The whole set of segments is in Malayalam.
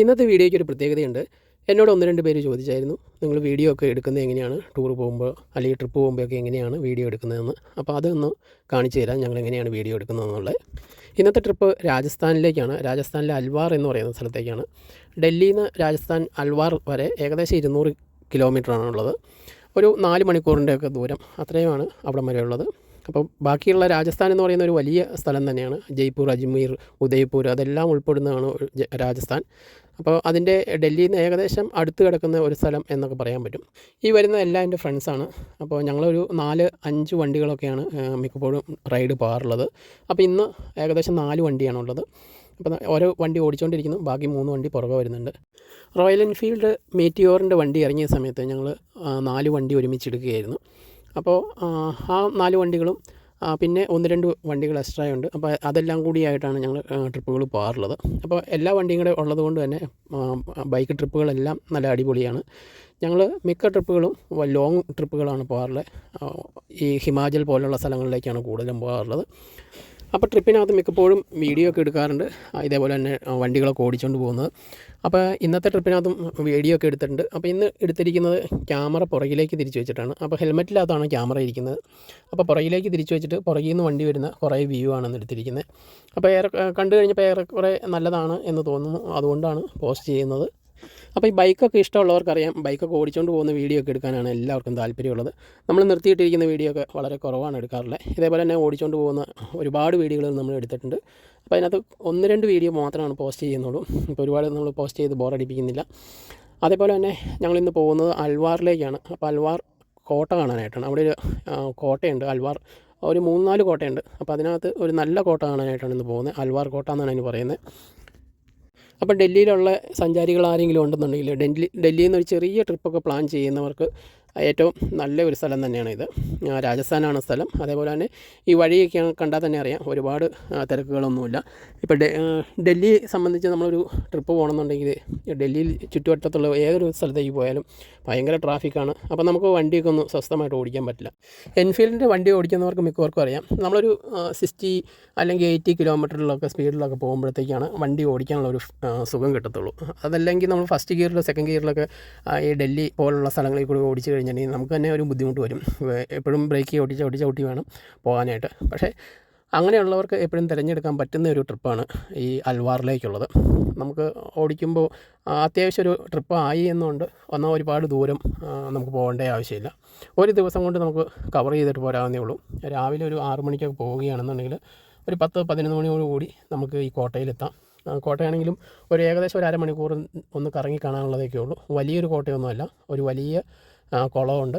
ഇന്നത്തെ വീഡിയോയ്ക്ക് ഒരു പ്രത്യേകതയുണ്ട്. എന്നോട് ഒന്ന് രണ്ട് പേര് ചോദിച്ചായിരുന്നു നിങ്ങൾ വീഡിയോ ഒക്കെ എടുക്കുന്നത് എങ്ങനെയാണ്? ടൂർ പോകുമ്പോൾ അല്ലെങ്കിൽ ട്രിപ്പ് പോകുമ്പോൾ ഒക്കെ എങ്ങനെയാണ് വീഡിയോ എടുക്കുന്നതെന്ന്? അപ്പോൾ അതൊന്ന് കാണിച്ചു തരാം ഞങ്ങൾ എങ്ങനെയാണ് വീഡിയോ എടുക്കുന്നതെന്നുള്ളത്. ഇന്നത്തെ ട്രിപ്പ് രാജസ്ഥാനിലേക്കാണ്. രാജസ്ഥാനിലെ അൽവാർ എന്ന് പറയുന്ന സ്ഥലത്തേക്കാണ്. ഡൽഹിയിൽ നിന്ന് രാജസ്ഥാൻ അൽവാർ വരെ ഏകദേശം ഇരുന്നൂറ് കിലോമീറ്ററാണുള്ളത് ഒരു നാല് മണിക്കൂറിന്റെയൊക്കെ ദൂരം അത്രയുമാണ് അവിടം വരെ ഉള്ളത്. അപ്പോൾ ബാക്കിയുള്ള രാജസ്ഥാൻ എന്ന് പറയുന്ന ഒരു വലിയ സ്ഥലം തന്നെയാണ്. ജയ്പൂർ അജ്മീർ ഉദയ്പൂർ അതെല്ലാം ഉൾപ്പെടുന്നതാണ് രാജസ്ഥാൻ. അപ്പോൾ അതിന്റെ ഡൽഹിയിൽ നിന്ന് ഏകദേശം അടുത്ത് കിടക്കുന്ന ഒരു സ്ഥലം എന്നൊക്കെ പറയാൻ പറ്റും. ഈ വരുന്ന എല്ലാം എന്റെ ഫ്രണ്ട്സാണ് അപ്പോൾ ഞങ്ങളൊരു നാല് അഞ്ച് വണ്ടികളൊക്കെയാണ് മിക്കപ്പോഴും റൈഡ് പോകാറുള്ളത് അപ്പോൾ ഇന്ന് ഏകദേശം നാല് വണ്ടിയാണുള്ളത്. അപ്പോൾ ഓരോ വണ്ടി ഓടിച്ചുകൊണ്ടിരിക്കുന്നു ബാക്കി മൂന്ന് വണ്ടി പുറകെ വരുന്നുണ്ട്. റോയൽ എൻഫീൽഡ് മേറ്റിയോറിന്റെ വണ്ടി ഇറങ്ങിയ സമയത്ത് ഞങ്ങൾ നാല് വണ്ടി ഒരുമിച്ചെടുക്കുകയായിരുന്നു അപ്പോൾ ആ, നാല് വണ്ടികളും പിന്നെ ഒന്ന് രണ്ട് വണ്ടികൾ എക്സ്ട്രാ ഉണ്ട്. അപ്പോൾ അതെല്ലാം കൂടിയായിട്ടാണ് ഞങ്ങൾ ട്രിപ്പുകൾ പോകാറുള്ളത്. അപ്പോൾ എല്ലാ വണ്ടിയും കൂടെ ഉള്ളത് കൊണ്ട് തന്നെ ബൈക്ക് ട്രിപ്പുകളെല്ലാം നല്ല അടിപൊളിയാണ്. ഞങ്ങൾ മിക്ക ട്രിപ്പുകളും ലോങ് ട്രിപ്പുകളാണ് പോകാറുള്ളത്. ഈ ഹിമാചൽ പോലുള്ള സ്ഥലങ്ങളിലേക്കാണ് കൂടുതലും പോകാറുള്ളത്. അപ്പോൾ ട്രിപ്പിനകത്ത് മിക്കപ്പോഴും വീഡിയോ ഒക്കെ എടുക്കാറുണ്ട്. ഇതേപോലെ തന്നെ വണ്ടികളൊക്കെ ഓടിച്ചുകൊണ്ട് പോകുന്നത്. അപ്പോൾ ഇന്നത്തെ ട്രിപ്പിനകത്തും വീഡിയോ ഒക്കെ എടുത്തിട്ടുണ്ട്. അപ്പോൾ ഇന്ന് എടുത്തിരിക്കുന്നത് ക്യാമറ പുറകിലേക്ക് തിരിച്ചു വെച്ചിട്ടാണ്. അപ്പോൾ ഹെൽമെറ്റിനകത്താണ് ക്യാമറ ഇരിക്കുന്നത്. അപ്പോൾ പുറകിലേക്ക് തിരിച്ചു വെച്ചിട്ട് പുറകിൽ നിന്ന് വണ്ടി വരുന്ന കുറേ വ്യൂ ആണെന്ന് എടുത്തിരിക്കുന്നത്. അപ്പോൾ ഏറെ കണ്ടു കഴിഞ്ഞപ്പോൾ ഏറെക്കുറെ നല്ലതാണ് എന്ന് തോന്നുന്നു. അതുകൊണ്ടാണ് പോസ്റ്റ് ചെയ്യുന്നത്. അപ്പോൾ ഈ ബൈക്കൊക്കെ ഇഷ്ടമുള്ളവർക്കറിയാം. ബൈക്കൊക്കെ ഓടിച്ചുകൊണ്ട് പോകുന്ന വീഡിയോ ഒക്കെ എടുക്കാനാണ് എല്ലാവർക്കും താല്പര്യമുള്ളത്. നമ്മൾ നിർത്തിയിട്ടിരിക്കുന്ന വീഡിയോ ഒക്കെ വളരെ കുറവാണ് എടുക്കാറുള്ളത് ഇതേപോലെ തന്നെ ഓടിച്ചുകൊണ്ട് പോകുന്ന ഒരുപാട് വീഡിയോകൾ നമ്മൾ എടുത്തിട്ടുണ്ട്. അപ്പോൾ അതിനകത്ത് ഒന്ന് രണ്ട് വീഡിയോ മാത്രമാണ് പോസ്റ്റ് ചെയ്യുന്നുള്ളൂ. ഇപ്പോൾ ഒരുപാട് നമ്മൾ പോസ്റ്റ് ചെയ്ത് ബോറടിപ്പിക്കുന്നില്ല അതേപോലെ തന്നെ ഞങ്ങളിന്ന് പോകുന്നത് അൽവാറിലേക്കാണ്. അപ്പോൾ അൽവാർ കോട്ട കാണാനായിട്ടാണ്. അവിടെ ഒരു കോട്ടയുണ്ട്. അൽവാർ ഒരു മൂന്ന് നാല് കോട്ടയുണ്ട്. അപ്പോൾ അതിനകത്ത് ഒരു നല്ല കോട്ട കാണാനായിട്ടാണ് ഇന്ന് പോകുന്നത്. അൽവാർ കോട്ട എന്നാണ് അതിന് പറയുന്നത്. അപ്പോൾ ഡൽഹിയിലുള്ള സഞ്ചാരികൾ ആരെങ്കിലും ഉണ്ടെന്നുണ്ടെങ്കിൽ ഡൽഹി ഡൽഹിയിൽ നിന്ന് ഒരു ചെറിയ ട്രിപ്പൊക്കെ പ്ലാൻ ചെയ്യുന്നവർക്ക് ഏറ്റവും നല്ല ഒരു സ്ഥലം തന്നെയാണ് ഇത്. രാജസ്ഥാനാണ് സ്ഥലം. അതേപോലെ തന്നെ ഈ വഴിയൊക്കെ കണ്ടാൽ തന്നെ അറിയാം ഒരുപാട് തിരക്കുകളൊന്നുമില്ല. ഇപ്പോൾ ഡൽഹി സംബന്ധിച്ച് നമ്മളൊരു ട്രിപ്പ് പോകണമെന്നുണ്ടെങ്കിൽ ഡൽഹിയിൽ ചുറ്റുവട്ടത്തുള്ള ഏതൊരു സ്ഥലത്തേക്ക് പോയാലും ഭയങ്കര ട്രാഫിക്കാണ്. അപ്പോൾ നമുക്ക് വണ്ടിയൊക്കെ ഒന്ന് സ്വസ്ഥമായിട്ട് ഓടിക്കാൻ പറ്റില്ല. എൻഫീൽഡിന്റെ വണ്ടി ഓടിക്കുന്നവർക്ക് മിക്കവർക്കും അറിയാം. നമ്മളൊരു സിക്സ്റ്റി അല്ലെങ്കിൽ എയ്റ്റി കിലോമീറ്ററിലൊക്കെ സ്പീഡിലൊക്കെ പോകുമ്പോഴത്തേക്കാണ് വണ്ടി ഓടിക്കാനുള്ള ഒരു സുഖം കിട്ടത്തുള്ളൂ. അതല്ലെങ്കിൽ നമ്മൾ ഫസ്റ്റ് ഗിയറിലോ സെക്കൻഡ് ഗിയറിലൊക്കെ ഈ ഡൽഹി പോലുള്ള സ്ഥലങ്ങളിൽ കൂടി ഓടിച്ച് കഴിഞ്ഞിട്ടുണ്ടെങ്കിൽ നമുക്ക് തന്നെ ഒരു ബുദ്ധിമുട്ട് വരും. എപ്പോഴും ബ്രേക്ക് ഓടിച്ച് ചവിട്ടി ചവിട്ടി വേണം പോകാനായിട്ട്. പക്ഷേ അങ്ങനെയുള്ളവർക്ക് എപ്പോഴും തിരഞ്ഞെടുക്കാൻ പറ്റുന്ന ഒരു ട്രിപ്പാണ് ഈ അൽവാറിലേക്കുള്ളത്. നമുക്ക് ഓടിക്കുമ്പോൾ അത്യാവശ്യം ഒരു ട്രിപ്പ് ആയി എന്നുകൊണ്ട് എന്നാൽ ഒരുപാട് ദൂരം നമുക്ക് പോകേണ്ട ആവശ്യമില്ല. ഒരു ദിവസം കൊണ്ട് നമുക്ക് കവർ ചെയ്തിട്ട് പോരാവുന്നേ ഉള്ളൂ. രാവിലെ ഒരു ആറു മണിക്കൊക്കെ പോവുകയാണെന്നുണ്ടെങ്കിൽ ഒരു പത്ത് പതിനൊന്ന് മണിയോട് കൂടി നമുക്ക് ഈ കോട്ടയിലെത്താം. കോട്ടയാണെങ്കിലും ഒരു ഏകദേശം ഒരു അരമണിക്കൂർ ഒന്ന് കറങ്ങി കാണാനുള്ളതൊക്കെ ഉള്ളൂ. വലിയൊരു കോട്ടയൊന്നുമല്ല. ഒരു വലിയ കുളമുണ്ട്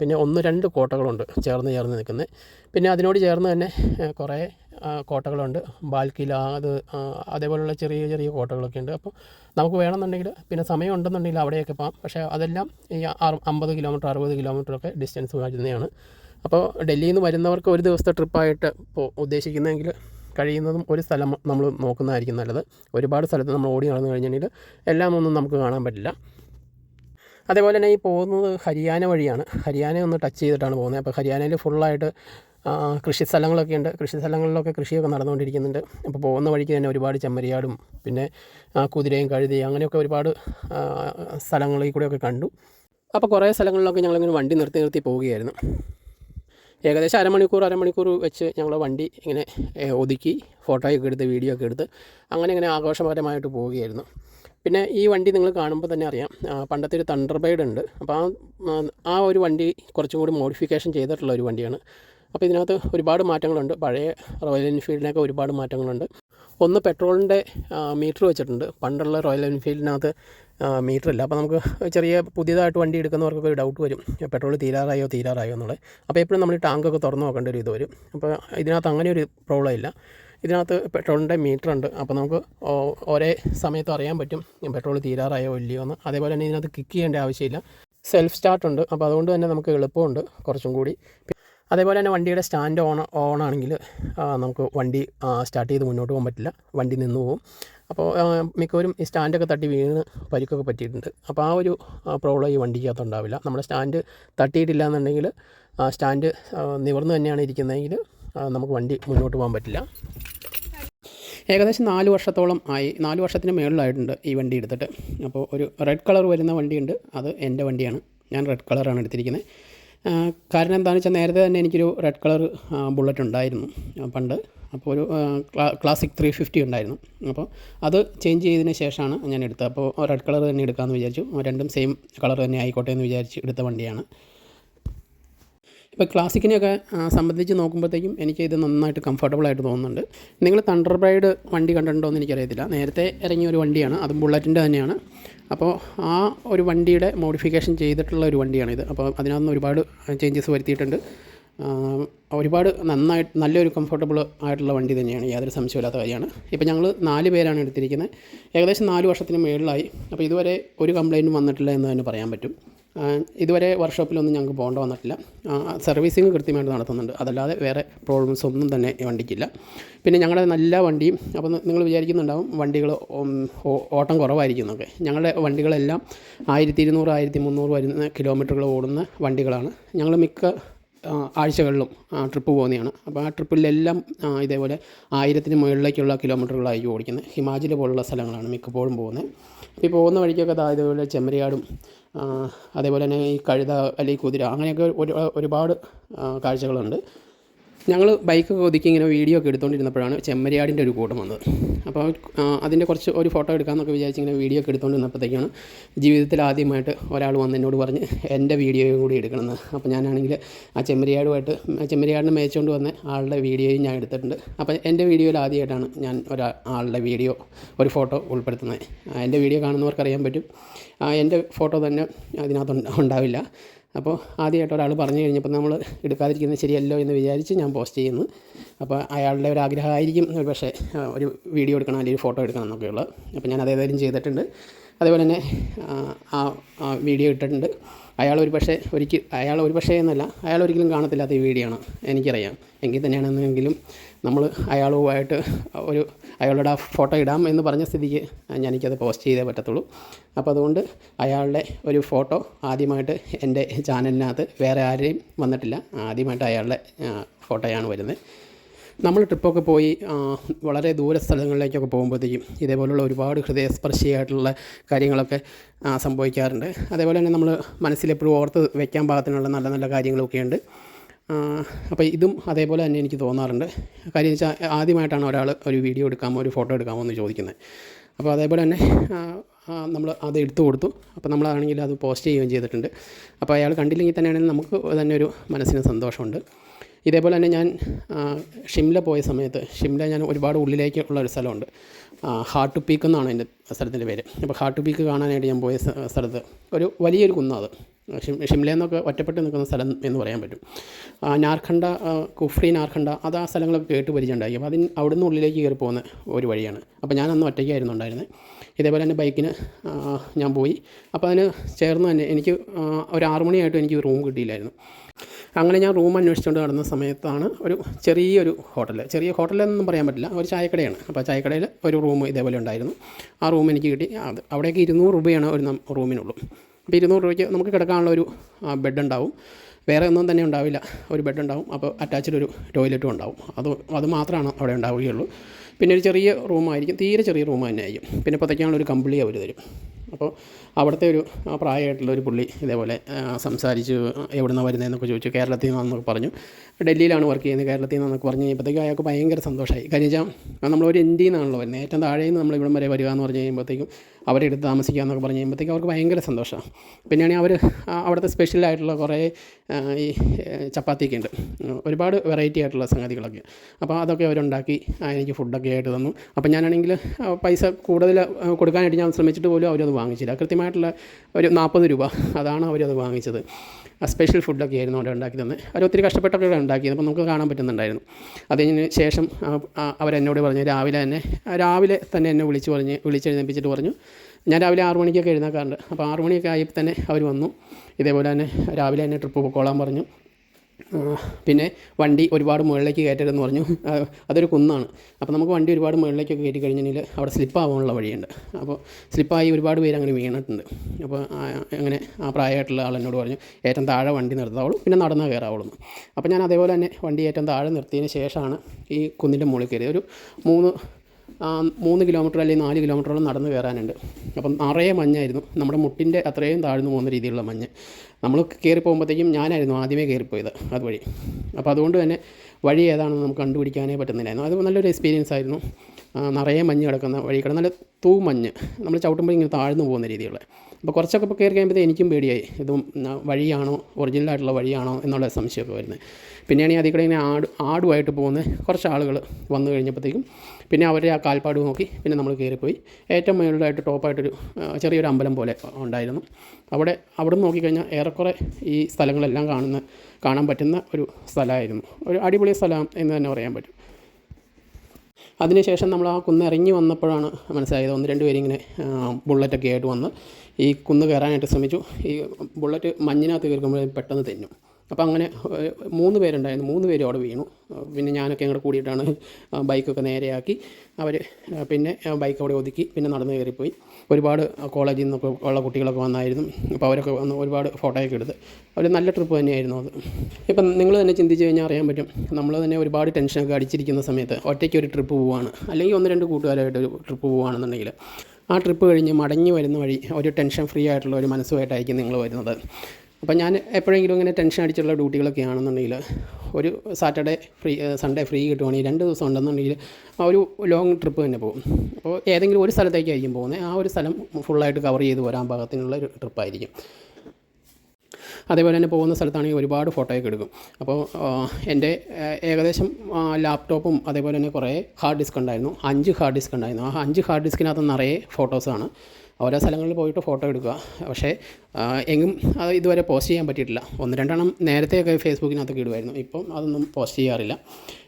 പിന്നെ ഒന്ന് രണ്ട് കോട്ടകളുണ്ട് ചേർന്ന് ചേർന്ന് നിൽക്കുന്നത്. പിന്നെ അതിനോട് ചേർന്ന് തന്നെ കുറേ കോട്ടകളുണ്ട്. ബാൽക്കില അത് അതേപോലെയുള്ള ചെറിയ ചെറിയ കോട്ടകളൊക്കെ ഉണ്ട്. അപ്പോൾ നമുക്ക് വേണമെന്നുണ്ടെങ്കിൽ പിന്നെ സമയം ഉണ്ടെന്നുണ്ടെങ്കിൽ അവിടെയൊക്കെ പോകാം. പക്ഷേ അതെല്ലാം ഈ അമ്പത് കിലോമീറ്റർ അറുപത് കിലോമീറ്ററൊക്കെ ഡിസ്റ്റൻസ് വരുന്നതാണ് അപ്പോൾ ഡൽഹിയിൽ നിന്ന് വരുന്നവർക്ക് ഒരു ദിവസത്തെ ട്രിപ്പായിട്ട് ഇപ്പോൾ ഉദ്ദേശിക്കുന്നതെങ്കിൽ കഴിയുന്നതും ഒരു സ്ഥലം നമ്മൾ നോക്കുന്നതായിരിക്കും നല്ലത്. ഒരുപാട് സ്ഥലത്ത് നമ്മൾ ഓടി നടന്നു കഴിഞ്ഞിട്ടുണ്ടെങ്കിൽ എല്ലാം ഒന്നും നമുക്ക് കാണാൻ പറ്റില്ല. അതേപോലെ തന്നെ ഈ പോകുന്നത് ഹരിയാന വഴിയാണ്. ഹരിയാന ഒന്ന് ടച്ച് ചെയ്തിട്ടാണ് പോകുന്നത്. അപ്പോൾ ഹരിയാനയിൽ ഫുള്ളായിട്ട് കൃഷി സ്ഥലങ്ങളൊക്കെ ഉണ്ട്. കൃഷി സ്ഥലങ്ങളിലൊക്കെ കൃഷിയൊക്കെ നടന്നുകൊണ്ടിരിക്കുന്നുണ്ട്. അപ്പോൾ പോകുന്ന വഴിക്ക് തന്നെ ഒരുപാട് ചെമ്മരിയാടും പിന്നെ കുതിരയും കഴുതയും അങ്ങനെയൊക്കെ ഒരുപാട് സ്ഥലങ്ങളിൽ കൂടെയൊക്കെ കണ്ടു. അപ്പോൾ കുറേ സ്ഥലങ്ങളിലൊക്കെ ഞങ്ങളിങ്ങനെ വണ്ടി നിർത്തി നിർത്തി പോവുകയായിരുന്നു. ഏകദേശം അരമണിക്കൂർ അരമണിക്കൂർ വെച്ച് ഞങ്ങൾ വണ്ടി ഇങ്ങനെ ഒതുക്കി ഫോട്ടോയൊക്കെ എടുത്ത് വീഡിയോ ഒക്കെ എടുത്ത് അങ്ങനെ ഇങ്ങനെ ആഘോഷപരമായിട്ട് പോവുകയായിരുന്നു. പിന്നെ ഈ വണ്ടി നിങ്ങൾ കാണുമ്പോൾ തന്നെ അറിയാം പണ്ടത്തെ ഒരു തണ്ടർബൈഡ് ഉണ്ട്. അപ്പോൾ ആ ആ, ഒരു വണ്ടി കുറച്ചും കൂടി മോഡിഫിക്കേഷൻ ചെയ്തിട്ടുള്ള ഒരു വണ്ടിയാണ്. അപ്പോൾ ഇതിനകത്ത് ഒരുപാട് മാറ്റങ്ങളുണ്ട്. പഴയ റോയൽ എൻഫീൽഡിനൊക്കെ ഒരുപാട് മാറ്റങ്ങളുണ്ട്. ഒന്ന് പെട്രോളിന്റെ മീറ്റർ വെച്ചിട്ടുണ്ട്. പണ്ടുള്ള റോയൽ എൻഫീൽഡിനകത്ത് മീറ്റർ ഇല്ല. അപ്പോൾ നമുക്ക് ചെറിയ പുതിയതായിട്ട് വണ്ടി എടുക്കുന്നവർക്കൊക്കെ ഒരു ഡൗട്ട് വരും. പെട്രോൾ തീരാറായോ തീരാറായോ എന്നുള്ളത്. അപ്പോൾ എപ്പോഴും നമ്മൾ ടാങ്കൊക്കെ തുറന്ന് നോക്കേണ്ട ഒരു ഇത് വരും. അപ്പോൾ ഇതിനകത്ത് അങ്ങനെ ഒരു പ്രോബ്ലം ഇല്ല. ഇതിനകത്ത് പെട്രോളിന്റെ മീറ്റർ ഉണ്ട് അപ്പോൾ നമുക്ക് ഒരേ സമയത്ത് അറിയാൻ പറ്റും പെട്രോൾ തീരാറായോ ഇല്ലയോ എന്ന്. അതേപോലെ തന്നെ ഇതിനകത്ത് കിക്ക് ചെയ്യേണ്ട ആവശ്യമില്ല. സെൽഫ് സ്റ്റാർട്ട് ഉണ്ട്. അപ്പോൾ അതുകൊണ്ട് തന്നെ നമുക്ക് എളുപ്പമുണ്ട് കുറച്ചും കൂടി. അതേപോലെ തന്നെ വണ്ടിയുടെ സ്റ്റാൻഡ് ഓൺ ഓൺ ആണെങ്കിൽ നമുക്ക് വണ്ടി സ്റ്റാർട്ട് ചെയ്ത് മുന്നോട്ട് പോകാൻ പറ്റില്ല. വണ്ടി നിന്ന് പോകും അപ്പോൾ മിക്കവരും ഈ സ്റ്റാൻഡൊക്കെ തട്ടി വീണ് പരിക്കൊക്കെ പറ്റിയിട്ടുണ്ട്. അപ്പോൾ ആ ഒരു പ്രോബ്ലം ഈ വണ്ടിക്കകത്ത് ഉണ്ടാവില്ല നമ്മുടെ സ്റ്റാൻഡ് തട്ടിയിട്ടില്ല എന്നുണ്ടെങ്കിൽ സ്റ്റാൻഡ് നിവർന്ന് തന്നെയാണ് ഇരിക്കുന്നതെങ്കിൽ നമുക്ക് വണ്ടി മുന്നോട്ട് പോകാൻ പറ്റില്ല. ഏകദേശം നാല് വർഷത്തോളം ആയി. നാല് വർഷത്തിന് മുകളിലായിട്ടുണ്ട് ഈ വണ്ടി എടുത്തിട്ട്. അപ്പോൾ ഒരു റെഡ് കളർ വരുന്ന വണ്ടിയുണ്ട്. അത് എന്റെ വണ്ടിയാണ്. ഞാൻ റെഡ് കളറാണ് എടുത്തിരിക്കുന്നത്. കാരണം എന്താണെന്ന് വെച്ചാൽ നേരത്തെ തന്നെ എനിക്കൊരു റെഡ് കളർ ബുള്ളറ്റ് ഉണ്ടായിരുന്നു പണ്ട്. അപ്പോൾ ഒരു ക്ലാ- ക്ലാസിക് ത്രീ ഫിഫ്റ്റി ഉണ്ടായിരുന്നു. അപ്പോൾ അത് ചേഞ്ച് ചെയ്തതിന് ശേഷമാണ് ഞാൻ എടുത്തത്. അപ്പോൾ റെഡ് കളർ തന്നെ എടുക്കാമെന്ന് വിചാരിച്ചു. രണ്ടും സെയിം കളർ തന്നെ ആയിക്കോട്ടെ എന്ന് വിചാരിച്ച് എടുത്ത വണ്ടിയാണ്. ഇപ്പോൾ ക്ലാസിക്കിനെയൊക്കെ സംബന്ധിച്ച് നോക്കുമ്പോഴത്തേക്കും എനിക്ക് ഇത് നന്നായിട്ട് കംഫർട്ടബിൾ ആയിട്ട് തോന്നുന്നുണ്ട്. നിങ്ങൾ തണ്ടർ ബ്രൈഡ് വണ്ടി കണ്ടിട്ടുണ്ടോ എന്ന് എനിക്കറിയത്തില്ല. നേരത്തെ ഇറങ്ങിയ ഒരു വണ്ടിയാണ് അതും ബുള്ളറ്റിന്റെ തന്നെയാണ്. അപ്പോൾ ആ ഒരു വണ്ടിയുടെ മോഡിഫിക്കേഷൻ ചെയ്തിട്ടുള്ള ഒരു വണ്ടിയാണിത്. അപ്പോൾ അതിനകത്ത് ഒരുപാട് ചേഞ്ചസ് വരുത്തിയിട്ടുണ്ട്. ഒരുപാട് നന്നായിട്ട് നല്ലൊരു കംഫർട്ടബിൾ ആയിട്ടുള്ള വണ്ടി തന്നെയാണ്. യാതൊരു സംശയമില്ലാത്ത കാര്യമാണ്. ഇപ്പോൾ ഞങ്ങൾ നാല് പേരാണ് എടുത്തിരിക്കുന്നത്. ഏകദേശം നാല് വർഷത്തിന് മുകളിലായി. അപ്പോൾ ഇതുവരെ ഒരു കംപ്ലയിന്റും വന്നിട്ടില്ല എന്ന് തന്നെ പറയാൻ പറ്റും. ഇതുവരെ വർക്ക്ഷോപ്പിലൊന്നും ഞങ്ങൾക്ക് പോകേണ്ട വന്നിട്ടില്ല. സർവീസിങ് കൃത്യമായിട്ട് നടത്തുന്നുണ്ട്. അതല്ലാതെ വേറെ പ്രോബ്ലംസ് ഒന്നും തന്നെ വണ്ടിക്കില്ല. പിന്നെ ഞങ്ങളുടെ നല്ല വണ്ടിയും അപ്പോൾ നിങ്ങൾ വിചാരിക്കുന്നുണ്ടാവും വണ്ടികൾ ഓട്ടം കുറവായിരിക്കും എന്നൊക്കെ. ഞങ്ങളുടെ വണ്ടികളെല്ലാം ആയിരത്തി ഇരുന്നൂറ് ആയിരത്തി മുന്നൂറ് വരുന്ന കിലോമീറ്ററുകൾ ഓടുന്ന വണ്ടികളാണ്. ഞങ്ങൾ മിക്ക ആഴ്ചകളിലും ട്രിപ്പ് പോകുന്നതാണ്. അപ്പോൾ ആ ട്രിപ്പിലെല്ലാം ഇതേപോലെ ആയിരത്തിന് മുകളിലേക്കുള്ള കിലോമീറ്ററുകളായിരിക്കും ഓടിക്കുന്നത്. ഹിമാചൽ പോലുള്ള സ്ഥലങ്ങളാണ് മിക്കപ്പോഴും പോകുന്നത്. അപ്പോൾ ഈ പോകുന്ന വഴിക്കൊക്കെ ഇതുപോലെ ചെമ്മരിയാടും അതേപോലെ തന്നെ ഈ കഴുത അല്ലെങ്കിൽ കുതിര അങ്ങനെയൊക്കെ ഒരു ഒരുപാട് കാഴ്ചകളുണ്ട്. ഞങ്ങൾ ബൈക്കൊക്കെ ഒതുക്കി ഇങ്ങനെ വീഡിയോ ഒക്കെ എടുത്തുകൊണ്ടിരുന്നപ്പോഴാണ് ചെമ്മരിയാടിന്റെ ഒരു കൂട്ടം വന്നത്. അപ്പോൾ അതിന്റെ കുറച്ച് ഒരു ഫോട്ടോ എടുക്കാമെന്നൊക്കെ വിചാരിച്ച് ഇങ്ങനെ വീഡിയോ ഒക്കെ എടുത്തുകൊണ്ടിരുന്നപ്പോഴത്തേക്കാണ് ജീവിതത്തിൽ ആദ്യമായിട്ട് ഒരാൾ വന്ന് എന്നോട് പറഞ്ഞ് എന്റെ വീഡിയോയും കൂടി എടുക്കണമെന്ന് അപ്പോൾ ഞാനാണെങ്കിൽ ആ ചെമ്മരിയാടുമായിട്ട് ചെമ്മരിയാടിനെ മേച്ചുകൊണ്ട് വന്ന ആളുടെ വീഡിയോയും ഞാൻ എടുത്തിട്ടുണ്ട്. അപ്പോൾ എന്റെ വീഡിയോയിൽ ആദ്യമായിട്ടാണ് ഞാൻ ഒരാ ആളുടെ വീഡിയോ ഒരു ഫോട്ടോ ഉൾപ്പെടുത്തുന്നത്. എന്റെ വീഡിയോ കാണുന്നവർക്ക് അറിയാൻ പറ്റും എന്റെ ഫോട്ടോ തന്നെ അതിനകത്ത് ഉണ്ടാവില്ല. അപ്പോൾ ആദ്യമായിട്ട് ഒരാൾ പറഞ്ഞു കഴിഞ്ഞപ്പോൾ നമ്മൾ എടുക്കാതിരിക്കുന്നത് ശരിയല്ലോ എന്ന് വിചാരിച്ച് ഞാൻ പോസ്റ്റ് ചെയ്യുന്നു. അപ്പോൾ അയാളുടെ ഒരു ആഗ്രഹമായിരിക്കും ഒരു പക്ഷേ ഒരു വീഡിയോ എടുക്കണം അല്ലെങ്കിൽ ഒരു ഫോട്ടോ എടുക്കണം എന്നൊക്കെയുള്ളത് അപ്പോൾ ഞാൻ അതേതായാലും ചെയ്തിട്ടുണ്ട്. അതേപോലെ തന്നെ ആ, വീഡിയോ ഇട്ടിട്ടുണ്ട്. അയാൾ ഒരു പക്ഷേ ഒരിക്കൽ അയാൾ ഒരു പക്ഷേ എന്നല്ല അയാൾ ഒരിക്കലും കാണത്തില്ലാത്ത ഈ വീഡിയോ ആണ് എനിക്കറിയാം. എങ്കിൽ തന്നെയാണെന്നെങ്കിലും നമ്മൾ അയാളുമായിട്ട് ഒരു അയാളുടെ ആ ഫോട്ടോ ഇടാം എന്ന് പറഞ്ഞ സ്ഥിതിക്ക് ഞാനെനിക്കത് പോസ്റ്റ് ചെയ്തേ പറ്റത്തുള്ളൂ. അപ്പോൾ അതുകൊണ്ട് അയാളുടെ ഒരു ഫോട്ടോ ആദ്യമായിട്ട് എന്റെ ചാനലിനകത്ത് വേറെ ആരെയും വന്നിട്ടില്ല. ആദ്യമായിട്ട് അയാളുടെ ഫോട്ടോയാണ് വരുന്നത്. നമ്മൾ ട്രിപ്പൊക്കെ പോയി വളരെ ദൂര സ്ഥലങ്ങളിലേക്കൊക്കെ പോകുമ്പോഴത്തേക്കും ഇതേപോലുള്ള ഒരുപാട് ഹൃദയസ്പർശിയായിട്ടുള്ള കാര്യങ്ങളൊക്കെ സംഭവിക്കാറുണ്ട്. അതേപോലെ തന്നെ നമ്മൾ മനസ്സിലെപ്പോഴും ഓർത്ത് വയ്ക്കാൻ പാകത്തിനുള്ള നല്ല നല്ല കാര്യങ്ങളൊക്കെ ഉണ്ട് അപ്പോൾ ഇതും അതേപോലെ തന്നെ എനിക്ക് തോന്നാറുണ്ട്. കാര്യം വെച്ചാൽ ആദ്യമായിട്ടാണ് ഒരാൾ ഒരു വീഡിയോ എടുക്കാമോ ഒരു ഫോട്ടോ എടുക്കാമോ എന്ന് ചോദിക്കുന്നത്. അപ്പോൾ അതേപോലെ തന്നെ നമ്മൾ അത് എടുത്തു കൊടുത്തു. അപ്പോൾ നമ്മളാണെങ്കിൽ അത് പോസ്റ്റ് ചെയ്യുകയും ചെയ്തിട്ടുണ്ട്. അപ്പോൾ അയാൾ കണ്ടില്ലെങ്കിൽ തന്നെയാണെങ്കിൽ നമുക്ക് തന്നെ ഒരു മനസ്സിന് സന്തോഷമുണ്ട്. ഇതേപോലെ തന്നെ ഞാൻ ഷിംല പോയ സമയത്ത് ഷിംല ഞാൻ ഒരുപാട് ഉള്ളിലേക്ക് ഉള്ള ഒരു സ്ഥലമുണ്ട്. ഹാർട്ട് പീക്ക് എന്നാണ് എന്റെ സ്ഥലത്തിന്റെ പേര്. അപ്പോൾ ഹാർട്ട് പീക്ക് കാണാനായിട്ട് ഞാൻ പോയ സ്ഥ- സ്ഥലത്ത് ഒരു വലിയൊരു കുന്നാണ് അത്. ഷിംല എന്നൊക്കെ ഒറ്റപ്പെട്ട് നിൽക്കുന്ന സ്ഥലം എന്ന് പറയാൻ പറ്റും. നാർഖണ്ഡ കുഫ്രി നാർഖണ്ഡ അത് ആ സ്ഥലങ്ങളൊക്കെ കേട്ട് പരിചയമുണ്ടായി. അപ്പോൾ അതിന് അവിടുന്ന് ഉള്ളിലേക്ക് കയറി പോകുന്ന ഒരു വഴിയാണ്. അപ്പോൾ ഞാൻ അന്ന് ഒറ്റയ്ക്കായിരുന്നു ഉണ്ടായിരുന്നത് ഇതേപോലെ തന്നെ ബൈക്കിന് ഞാൻ പോയി. അപ്പോൾ അതിന് ചേർന്ന് തന്നെ എനിക്ക് ഒരു ആറ് മണിയായിട്ട് എനിക്ക് റൂം കിട്ടിയില്ലായിരുന്നു. അങ്ങനെ ഞാൻ റൂം അന്വേഷിച്ചുകൊണ്ട് നടന്ന സമയത്താണ് ഒരു ചെറിയൊരു ഹോട്ടൽ. ചെറിയ ഹോട്ടലെന്നൊന്നും പറയാൻ പറ്റില്ല. ഒരു ചായക്കടയാണ്. അപ്പോൾ ചായക്കടയിൽ ഒരു റൂം ഇതേപോലെ ഉണ്ടായിരുന്നു. ആ റൂം എനിക്ക് കിട്ടി. അത് അവിടേക്ക് ഇരുന്നൂറ് രൂപയാണ് ഒരു റൂമിനുള്ളൂ. അപ്പോൾ ഇരുന്നൂറ് രൂപയ്ക്ക് നമുക്ക് കിടക്കാനുള്ള ഒരു ബെഡ് ഉണ്ടാവും. വേറെ ഒന്നും തന്നെ ഉണ്ടാവില്ല. ഒരു ബെഡ് ഉണ്ടാവും. അപ്പോൾ അറ്റാച്ച്ഡ് ഒരു ടോയ്ലറ്റും ഉണ്ടാവും. അത് അത് മാത്രമാണ് അവിടെ ഉണ്ടാവുകയുള്ളൂ. പിന്നെ ഒരു ചെറിയ റൂമായിരിക്കും തീരെ ചെറിയ റൂം തന്നെ ആയിരിക്കും. പിന്നെ പുതയ്ക്കാനുള്ള ഒരു കമ്പിളി അവർ തരും. അപ്പോൾ അവിടുത്തെ ഒരു പ്രായമായിട്ടുള്ള ഒരു പുള്ളി ഇതേപോലെ സംസാരിച്ച് എവിടെ നിന്നാണ് വരുന്നതെന്നൊക്കെ ചോദിച്ചു. കേരളത്തിൽ നിന്നാണെന്നൊക്കെ പറഞ്ഞു. ഡൽഹിയിലാണ് വർക്ക് ചെയ്യുന്നത്. കേരളത്തിൽ നിന്നൊക്കെ പറഞ്ഞു കഴിഞ്ഞപ്പോഴത്തേക്കും അയാൾക്ക് ഭയങ്കര സന്തോഷമായി. കാര്യം വെച്ചാൽ നമ്മളൊരു ഇന്ത്യയിൽ നിന്നാണല്ലോ വരുന്നത് ഏറ്റവും താഴെ നിന്ന് നമ്മൾ ഇവിടം വരെ വരിക എന്ന് പറഞ്ഞു കഴിയുമ്പോഴത്തേക്കും അവരെ എടുത്ത് താമസിക്കുക എന്നൊക്കെ പറഞ്ഞു കഴിയുമ്പോഴത്തേക്കും അവർക്ക് ഭയങ്കര സന്തോഷമാണ്. പിന്നെയാണെങ്കിൽ അവർ അവിടുത്തെ സ്പെഷ്യലായിട്ടുള്ള കുറേ ഈ ചപ്പാത്തിയൊക്കെ ഉണ്ട്. ഒരുപാട് വെറൈറ്റി ആയിട്ടുള്ള സംഗതികളൊക്കെ. അപ്പോൾ അതൊക്കെ അവരുണ്ടാക്കി എനിക്ക് ഫുഡൊക്കെ ആയിട്ട് തന്നു. അപ്പോൾ ഞാനാണെങ്കിൽ പൈസ കൂടുതൽ കൊടുക്കാനായിട്ട് ഞാൻ ശ്രമിച്ചിട്ട് പോലും അവരത് വാങ്ങിച്ചില്ല. കൃത്യമായിട്ടുള്ള ഒരു നാൽപ്പത് രൂപ അതാണ് അവരത് വാങ്ങിച്ചത്. സ്പെഷ്യൽ ഫുഡൊക്കെ ആയിരുന്നു അവിടെ ഉണ്ടാക്കി തന്നെ അവർ ഒത്തിരി കഷ്ടപ്പെട്ടൊക്കെ ഉണ്ടാക്കിയത്. അപ്പോൾ നമുക്ക് കാണാൻ പറ്റുന്നുണ്ടായിരുന്നു. അതിന് ശേഷം അവരെന്നോട് പറഞ്ഞു രാവിലെ തന്നെ രാവിലെ തന്നെ എന്നെ വിളിച്ച് പറഞ്ഞ് വിളിച്ചെഴുന്നേൽപ്പിച്ചിട്ട് പറഞ്ഞു. ഞാൻ രാവിലെ ആറു മണിക്കൊക്കെ എഴുന്നേക്കാറുണ്ട്. അപ്പോൾ ആറു മണിയൊക്കെ ആയപ്പോൾ തന്നെ അവർ വന്നു. ഇതേപോലെ തന്നെ രാവിലെ തന്നെ ട്രിപ്പ് പോയിക്കോളാൻ പറഞ്ഞു. പിന്നെ വണ്ടി ഒരുപാട് മുകളിലേക്ക് കയറ്റരുതെന്ന് പറഞ്ഞു. അതൊരു കുന്നാണ്. അപ്പോൾ നമുക്ക് വണ്ടി ഒരുപാട് മുകളിലേക്കൊക്കെ കയറ്റി കഴിഞ്ഞാൽ അവിടെ സ്ലിപ്പാവാനുള്ള വഴിയുണ്ട്. അപ്പോൾ സ്ലിപ്പായി ഒരുപാട് പേര് അങ്ങനെ വീണിട്ടുണ്ട്. അപ്പോൾ അങ്ങനെ ആ പ്രായമായിട്ടുള്ള ആൾ എന്നോട് പറഞ്ഞു ഏറ്റവും താഴെ വണ്ടി നിർത്താവുള്ളൂ പിന്നെ നടന്നാൽ കയറാവുള്ളൂ അപ്പോൾ ഞാൻ അതേപോലെ തന്നെ വണ്ടി ഏറ്റവും താഴെ നിർത്തിയതിന് ശേഷമാണ് ഈ കുന്നിന്റെ മുകളിൽ കയറിയത്. ഒരു മൂന്ന് മൂന്ന് കിലോമീറ്റർ അല്ലെങ്കിൽ നാല് കിലോമീറ്ററോളം നടന്ന് കയറാനുണ്ട്. അപ്പം നിറയെ മഞ്ഞായിരുന്നു. നമ്മുടെ മുട്ടിന്റെ അത്രയും താഴ്ന്നു പോകുന്ന രീതിയിലുള്ള മഞ്ഞ്. നമ്മൾ കയറി പോകുമ്പോഴത്തേക്കും ഞാനായിരുന്നു ആദ്യമേ കയറിപ്പോയത് അതുവഴി. അപ്പോൾ അതുകൊണ്ട് തന്നെ വഴി ഏതാണെന്ന് നമുക്ക് കണ്ടുപിടിക്കാനേ പറ്റുന്നില്ലായിരുന്നു. അത് നല്ലൊരു എക്സ്പീരിയൻസ് ആയിരുന്നു. നിറയെ മഞ്ഞ് കിടക്കുന്ന വഴി കിടന്ന് നല്ല തൂ മഞ്ഞ് നമ്മൾ ചവിട്ടുമ്പോൾ ഇങ്ങനെ താഴ്ന്നു പോകുന്ന രീതിയുള്ള അപ്പോൾ കുറച്ചൊക്കെ ഇപ്പോൾ കയറി കഴിയുമ്പോൾ എനിക്കും പേടിയായി. ഇത് വഴിയാണോ ഒറിജിനലായിട്ടുള്ള വഴിയാണോ എന്നുള്ള സംശയമൊക്കെ വരുന്നത്. പിന്നെയാണ് അതിൽ കൂടെ ഇങ്ങനെ ആട് ആടുമായിട്ട് പോകുന്ന കുറച്ച് ആളുകൾ വന്നു കഴിഞ്ഞപ്പോഴത്തേക്കും പിന്നെ അവരുടെ ആ കാൽപ്പാട് നോക്കി പിന്നെ നമ്മൾ കയറിപ്പോയി. ഏറ്റവും മുകളിലായിട്ട് ടോപ്പായിട്ടൊരു ചെറിയൊരു അമ്പലം പോലെ ഉണ്ടായിരുന്നു. അവിടെ അവിടെ നിന്ന് നോക്കിക്കഴിഞ്ഞാൽ ഏറെക്കുറെ ഈ സ്ഥലങ്ങളെല്ലാം കാണുന്ന കാണാൻ പറ്റുന്ന ഒരു സ്ഥലമായിരുന്നു. ഒരു അടിപൊളി സ്ഥലം എന്ന് തന്നെ പറയാൻ പറ്റും. അതിനുശേഷം നമ്മൾ ആ കുന്ന് ഇറങ്ങി വന്നപ്പോഴാണ് മനസ്സിലായത് ഒന്ന് രണ്ട് പേരിങ്ങനെ ബുള്ളറ്റൊക്കെ ആയിട്ട് വന്ന് ഈ കുന്ന് കയറാനായിട്ട് ശ്രമിച്ചു. ഈ ബുള്ളറ്റ് മഞ്ഞിനകത്ത് കയറുമ്പോൾ പെട്ടെന്ന് തെന്നും. അപ്പോൾ അങ്ങനെ മൂന്ന് പേരുണ്ടായിരുന്നു. മൂന്ന് പേരും അവിടെ വീണു. പിന്നെ ഞാനൊക്കെ അങ്ങോട്ട് കൂടിയിട്ടാണ് ബൈക്കൊക്കെ നേരെയാക്കി. അവർ പിന്നെ ബൈക്ക് അവിടെ ഒതുക്കി. പിന്നെ നടന്ന് കയറിപ്പോയി. ഒരുപാട് കോളേജിൽ നിന്നൊക്കെ ഉള്ള കുട്ടികളൊക്കെ വന്നായിരുന്നു. അപ്പോൾ അവരൊക്കെ വന്ന് ഒരുപാട് ഫോട്ടോയൊക്കെ എടുത്ത് ഒരു നല്ല ട്രിപ്പ് തന്നെയായിരുന്നു അത്. ഇപ്പം നിങ്ങൾ തന്നെ ചിന്തിച്ച് കഴിഞ്ഞാൽ അറിയാൻ പറ്റും നമ്മൾ തന്നെ ഒരുപാട് ടെൻഷനൊക്കെ അടിച്ചിരിക്കുന്ന സമയത്ത് ഒറ്റയ്ക്ക് ഒരു ട്രിപ്പ് പോവുകയാണ്. അല്ലെങ്കിൽ ഒന്ന് രണ്ട് കൂട്ടുകാരായിട്ട് ഒരു ട്രിപ്പ് പോവുകയാണെന്നുണ്ടെങ്കിൽ ആ ട്രിപ്പ് കഴിഞ്ഞ് മടങ്ങി വരുന്ന വഴി ഒരു ടെൻഷൻ ഫ്രീ ആയിട്ടുള്ള ഒരു മനസ്സുമായിട്ടായിരിക്കും നിങ്ങൾ വരുന്നത്. അപ്പം ഞാൻ എപ്പോഴെങ്കിലും ഇങ്ങനെ ടെൻഷൻ അടിച്ചുള്ള ഡ്യൂട്ടികളൊക്കെ ആണെന്നുണ്ടെങ്കിൽ ഒരു സാറ്റർഡേ ഫ്രീ സൺഡേ ഫ്രീ കിട്ടുവാണെങ്കിൽ രണ്ട് ദിവസം ഉണ്ടെന്നുണ്ടെങ്കിൽ ആ ഒരു ലോങ് ട്രിപ്പ് തന്നെ പോകും. അപ്പോൾ ഏതെങ്കിലും ഒരു സ്ഥലത്തേക്കായിരിക്കും പോകുന്നത്. ആ ഒരു സ്ഥലം ഫുള്ളായിട്ട് കവർ ചെയ്ത് വരാൻ പാകത്തിനുള്ള ഒരു ട്രിപ്പായിരിക്കും അതേപോലെ തന്നെ പോകുന്ന സ്ഥലത്താണെങ്കിൽ ഒരുപാട് ഫോട്ടോയൊക്കെ എടുക്കും. അപ്പോൾ എന്റെ ഏകദേശം ലാപ്ടോപ്പും അതേപോലെ തന്നെ കുറേ ഹാർഡ് ഡിസ്ക് ഉണ്ടായിരുന്നു. അഞ്ച് ഹാർഡ് ഡിസ്ക് ഉണ്ടായിരുന്നു. ആ അഞ്ച് ഹാർഡ് ഡിസ്കിനകത്ത് നിറയെ ഫോട്ടോസാണ് ഓരോ സ്ഥലങ്ങളിൽ പോയിട്ട് ഫോട്ടോ എടുക്കുക. പക്ഷേ എങ്ങും അത് ഇതുവരെ പോസ്റ്റ് ചെയ്യാൻ പറ്റിയിട്ടില്ല. ഒന്ന് രണ്ടെണ്ണം നേരത്തെയൊക്കെ ഫേസ്ബുക്കിനകത്തൊക്കെ ഇടുമായിരുന്നു. ഇപ്പം അതൊന്നും പോസ്റ്റ് ചെയ്യാറില്ല.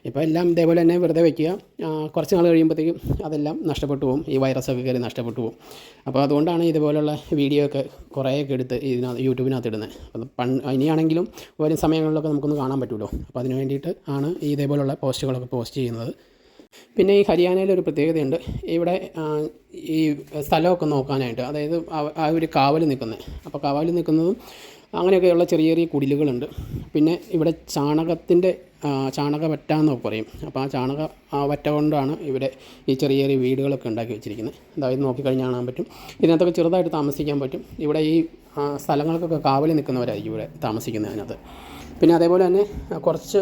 ഇപ്പോൾ എല്ലാം ഇതേപോലെ തന്നെ വെറുതെ വയ്ക്കുക കുറച്ച് നാൾ കഴിയുമ്പോഴത്തേക്കും അതെല്ലാം നഷ്ടപ്പെട്ടു പോകും. ഈ വൈറസൊക്കെ കയറി നഷ്ടപ്പെട്ടു പോകും. അപ്പോൾ അതുകൊണ്ടാണ് ഇതുപോലുള്ള വീഡിയോ ഒക്കെ കുറേയൊക്കെ എടുത്ത് ഇതിനകത്ത് യൂട്യൂബിനകത്ത് ഇടുന്നത്. അപ്പം പണ്ട് ഇനിയാണെങ്കിലും വരും സമയങ്ങളിലൊക്കെ നമുക്കൊന്ന് കാണാൻ പറ്റുമല്ലോ. അപ്പോൾ അതിന് വേണ്ടിയിട്ട് ആണ് ഇതേപോലുള്ള പോസ്റ്റുകളൊക്കെ പോസ്റ്റ് ചെയ്യുന്നത്. പിന്നെ ഈ ഹരിയാനയിൽ ഒരു പ്രത്യേകതയുണ്ട്. ഇവിടെ ഈ സ്ഥലമൊക്കെ നോക്കാനായിട്ട് അതായത് ആ- ഒരു കാവൽ നിൽക്കുന്നത്. അപ്പോൾ കാവൽ നിൽക്കുന്നതും അങ്ങനെയൊക്കെയുള്ള ചെറിയ ചെറിയ കുടിലുകളുണ്ട്. പിന്നെ ഇവിടെ ചാണകത്തിന്റെ ചാണക വറ്റ എന്നൊക്കെ പറയും. അപ്പോൾ ആ ചാണക വറ്റ കൊണ്ടാണ് ഇവിടെ ഈ ചെറിയ ചെറിയ വീടുകളൊക്കെ ഉണ്ടാക്കി വെച്ചിരിക്കുന്നത്. അതായത് നോക്കിക്കഴിഞ്ഞാൽ കാണാൻ പറ്റും. ഇതിനകത്തൊക്കെ ചെറുതായിട്ട് താമസിക്കാൻ പറ്റും. ഇവിടെ ഈ സ്ഥലങ്ങൾക്കൊക്കെ കാവൽ നിൽക്കുന്നവരായിരിക്കും ഇവിടെ താമസിക്കുന്നത് അതിനകത്ത് പിന്നെ അതേപോലെ തന്നെ കുറച്ച്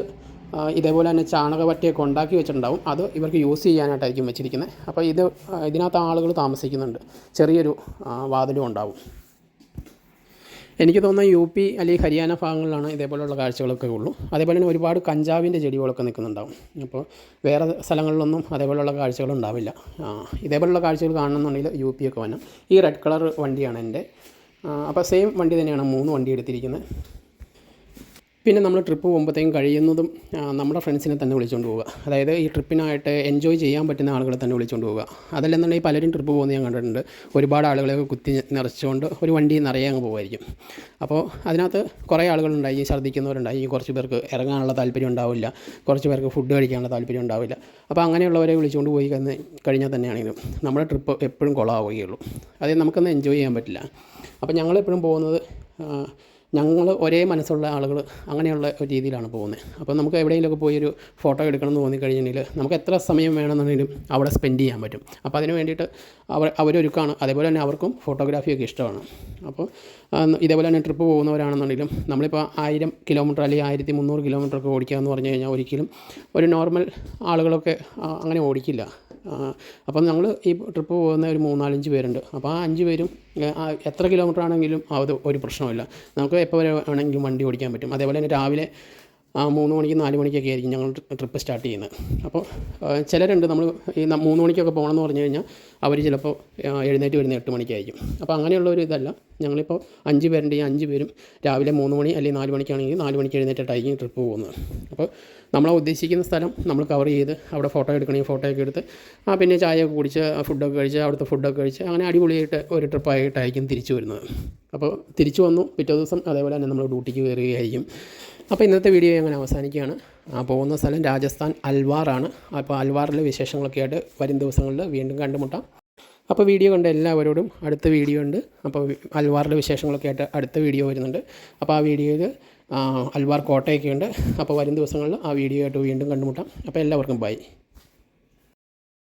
ഇതേപോലെ തന്നെ ചാണകവറ്റയൊക്കെ ഉണ്ടാക്കി വെച്ചിട്ടുണ്ടാവും. അത് ഇവർക്ക് യൂസ് ചെയ്യാനായിട്ടായിരിക്കും വെച്ചിരിക്കുന്നത് അപ്പോൾ ഇത് ഇതിനകത്ത് ആളുകൾ താമസിക്കുന്നുണ്ട്. ചെറിയൊരു വാതിലും ഉണ്ടാവും. എനിക്ക് തോന്നുന്ന യു പി അല്ലെങ്കിൽ ഹരിയാന ഭാഗങ്ങളിലാണ് ഇതേപോലെയുള്ള കാഴ്ചകളൊക്കെ ഉള്ളൂ. അതേപോലെ തന്നെ ഒരുപാട് കഞ്ചാവിന്റെ ചെടികളൊക്കെ നിൽക്കുന്നുണ്ടാവും. അപ്പോൾ വേറെ സ്ഥലങ്ങളിലൊന്നും അതേപോലെയുള്ള കാഴ്ചകൾ ഉണ്ടാവില്ല. ഇതേപോലെയുള്ള കാഴ്ചകൾ കാണണമെന്നുണ്ടെങ്കിൽ യു പി ഒക്കെ വരണം. ഈ റെഡ് കളർ വണ്ടിയാണ് എന്റെ. അപ്പോൾ സെയിം വണ്ടി തന്നെയാണ് മൂന്ന് വണ്ടി എടുത്തിരിക്കുന്നത് പിന്നെ നമ്മൾ ട്രിപ്പ് പോകുമ്പോഴത്തേക്കും കഴിയുന്നതും നമ്മുടെ ഫ്രണ്ട്സിനെ തന്നെ വിളിച്ചുകൊണ്ട് പോവുക. അതായത് ഈ ട്രിപ്പിനായിട്ട് എൻജോയ് ചെയ്യാൻ പറ്റുന്ന ആളുകളെ തന്നെ വിളിച്ചുകൊണ്ട് പോവുക. അതല്ലെന്നുണ്ടെങ്കിൽ പലരും ട്രിപ്പ് പോകുന്നത് ഞാൻ കണ്ടിട്ടുണ്ട്. ഒരുപാട് ആളുകളെ കുത്തി നിറച്ചുകൊണ്ട് ഒരു വണ്ടി നിറയെ അങ്ങ് പോകുമായിരിക്കും അപ്പോൾ അതിനകത്ത് കുറേ ആളുകളുണ്ടായി ഈ ഛർദ്ദിക്കുന്നവരുണ്ടായി. കുറച്ച് പേർക്ക് ഇറങ്ങാനുള്ള താല്പര്യം ഉണ്ടാവില്ല. കുറച്ച് പേർക്ക് ഫുഡ് കഴിക്കാനുള്ള താല്പര്യം ഉണ്ടാവില്ല. അപ്പോൾ അങ്ങനെയുള്ളവരെ വിളിച്ചുകൊണ്ട് പോയി കഴിഞ്ഞ് കഴിഞ്ഞാൽ തന്നെയാണെങ്കിലും നമ്മുടെ ട്രിപ്പ് എപ്പോഴും കുളമാവുകയുള്ളൂ അതായത് നമുക്കൊന്ന് എൻജോയ് ചെയ്യാൻ പറ്റില്ല. അപ്പോൾ ഞങ്ങളെപ്പോഴും പോകുന്നത് ഞങ്ങൾ ഒരേ മനസ്സുള്ള ആളുകൾ അങ്ങനെയുള്ള ഒരു രീതിയിലാണ് പോകുന്നത് അപ്പോൾ നമുക്ക് എവിടെയെങ്കിലുമൊക്കെ പോയി ഒരു ഫോട്ടോ എടുക്കണം എന്ന് തോന്നിക്കഴിഞ്ഞിട്ടുണ്ടെങ്കിൽ നമുക്ക് എത്ര സമയം വേണമെന്നുണ്ടെങ്കിലും അവിടെ സ്പെൻഡ് ചെയ്യാൻ പറ്റും. അപ്പോൾ അതിന് വേണ്ടിയിട്ട് അവർ അവരൊരുക്കാണ്. അതേപോലെ തന്നെ അവർക്കും ഫോട്ടോഗ്രാഫിയൊക്കെ ഇഷ്ടമാണ്. അപ്പോൾ ഇതേപോലെ തന്നെ ട്രിപ്പ് പോകുന്നവരാണെന്നുണ്ടെങ്കിലും നമ്മളിപ്പോൾ ആയിരം കിലോമീറ്റർ അല്ലെങ്കിൽ ആയിരത്തി മുന്നൂറ് കിലോമീറ്റർ ഒക്കെ ഓടിക്കുക എന്ന് പറഞ്ഞു കഴിഞ്ഞാൽ ഒരിക്കലും ഒരു നോർമൽ ആളുകളൊക്കെ അങ്ങനെ ഓടിക്കില്ല. അപ്പം ഞങ്ങൾ ഈ ട്രിപ്പ് പോകുന്ന ഒരു മൂന്നാലഞ്ച് പേരുണ്ട്. അപ്പോൾ ആ അഞ്ച് പേരും എത്ര കിലോമീറ്റർ ആണെങ്കിലും അത് ഒരു പ്രശ്നമില്ല നമുക്ക് എപ്പോൾ വരെ വേണമെങ്കിലും വണ്ടി ഓടിക്കാൻ പറ്റും. അതേപോലെ തന്നെ രാവിലെ മൂന്ന് മണിക്ക് നാല് മണിക്കൊക്കെ ആയിരിക്കും ഞങ്ങൾ ട്രിപ്പ് സ്റ്റാർട്ട് ചെയ്യുന്നത്. അപ്പോൾ ആ, ചിലരുണ്ട് നമ്മൾ ഈ മൂന്ന് മണിക്കൊക്കെ പോകണമെന്ന് പറഞ്ഞു കഴിഞ്ഞാൽ അവർ ചിലപ്പോൾ എഴുന്നേറ്റ് വരുന്ന എട്ട് മണിക്കായിരിക്കും. അപ്പോൾ അങ്ങനെയുള്ള ഒരു ഇതല്ല. ഞങ്ങളിപ്പോൾ അഞ്ച് പേരുണ്ട്. ഈ അഞ്ച് പേരും രാവിലെ മൂന്ന് മണി അല്ലെങ്കിൽ നാല് മണിക്കാണെങ്കിൽ നാല് മണിക്ക് എഴുന്നേറ്റിട്ടായിരിക്കും ട്രിപ്പ് പോകുന്നത്. അപ്പോൾ നമ്മൾ ഉദ്ദേശിക്കുന്ന സ്ഥലം നമ്മൾ കവർ ചെയ്ത് അവിടെ ഫോട്ടോ എടുക്കണമെങ്കിൽ ഫോട്ടോ ഒക്കെ എടുത്ത് ആ പിന്നെ ചായയൊക്കെ കുടിച്ച് ഫുഡൊക്കെ കഴിച്ച് അവിടുത്തെ ഫുഡൊക്കെ കഴിച്ച് അങ്ങനെ അടിപൊളിയായിട്ട് ഒരു ട്രിപ്പായിട്ടായിരിക്കും തിരിച്ചു വരുന്നത്. അപ്പോൾ തിരിച്ചു വന്നു. പിറ്റേ ദിവസം അതേപോലെ തന്നെ നമ്മൾ ഡ്യൂട്ടിക്ക് കയറുകയായിരിക്കും. അപ്പോൾ ഇന്നത്തെ വീഡിയോ അങ്ങനെ അവസാനിക്കുകയാണ്. പോകുന്ന സ്ഥലം രാജസ്ഥാൻ അൽവാറാണ് അപ്പോൾ അൽവാറിലെ വിശേഷങ്ങളൊക്കെ ആയിട്ട് വരും ദിവസങ്ങളിൽ വീണ്ടും കണ്ടുമുട്ടാം. അപ്പോൾ വീഡിയോ കണ്ട എല്ലാവരോടും അടുത്ത വീഡിയോ ഉണ്ട്. അപ്പോൾ അൽവാറിലെ വിശേഷങ്ങളൊക്കെ ആയിട്ട് അടുത്ത വീഡിയോ വരുന്നുണ്ട്. അപ്പോൾ ആ വീഡിയോയിൽ അൽവാർ കോട്ടയൊക്കെ ഉണ്ട്. അപ്പോൾ വരും ദിവസങ്ങളിൽ ആ വീഡിയോ ആയിട്ട് വീണ്ടും കണ്ടുമുട്ടാം. അപ്പോൾ എല്ലാവർക്കും ബൈ.